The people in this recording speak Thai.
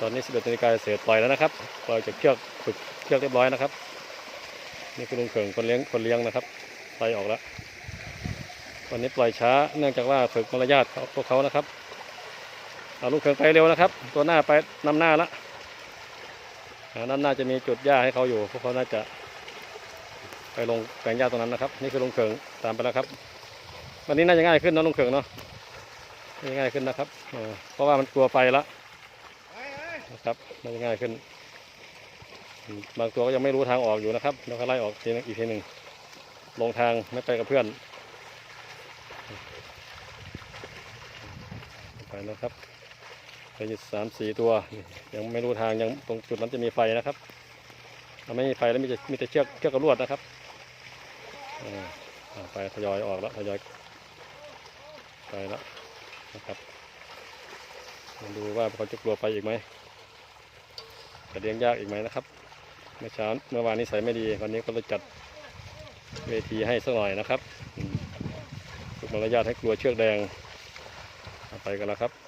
ตอนนี้11นาฬิกาเศษปล่อยแล้วนะครับปล่อยจากเชือกฝึกเชือกเรียบร้อยนะครับ นี่คือลุงเขิงคนเลี้ยงคนเลี้ยงนะครับไล่ออกแล้ววันนี้ปล่อยช้าเนื่องจากว่าฝึกมารยาทพวกเขานะครับเอาลุงเขิงไปเร็วนะครับ ตัวหน้าไปนำหน้าละอ่าด้านหน้าจะมีจุดหญ้าให้เขาอยู่พวกเขาน่าจะ ไปลงแปลงหญ้าตรงนั้นนะครับ นี่คือลุงเขิงตามไปแล้วครับ วันนี้น่าจะง่ายขึ้นนะลุงเขิงเนาะง่ายขึ้นนะครับเออเพราะว่ามันกลัวไฟละ นะครับน่าจะง่ายขึ้น บางตัวก็ยังไม่รู้ทางออกอยู่นะครับเดี๋ยวเขาไล่ออกทีนึงอีกทีหนึ่งลงทางไม่ไปกับเพื่อน ไปนะครับไปอยู่สามสี่ตัว ยังไม่รู้ทางยังตรงจุดนั้นจะมีไฟนะครับถ้าไม่มีไฟแล้วมีแต่มีแต่เชือกเชือกกับลวดนะครับอ่าไปทยอยออกแล้วทยอยไปแล้วนะครับมาดูว่าเขาจะกลัวไฟอีกไหม จะเลี้ยงยากอีกไหมนะครับ เมื่อเช้าเมื่อวานนี้ใส่ไม่ดี วันนี้ก็เลยจัดเวทีให้สักหน่อยนะครับฝึกมารยาทให้กลัวเชือกแดงไปกันแล้วครับ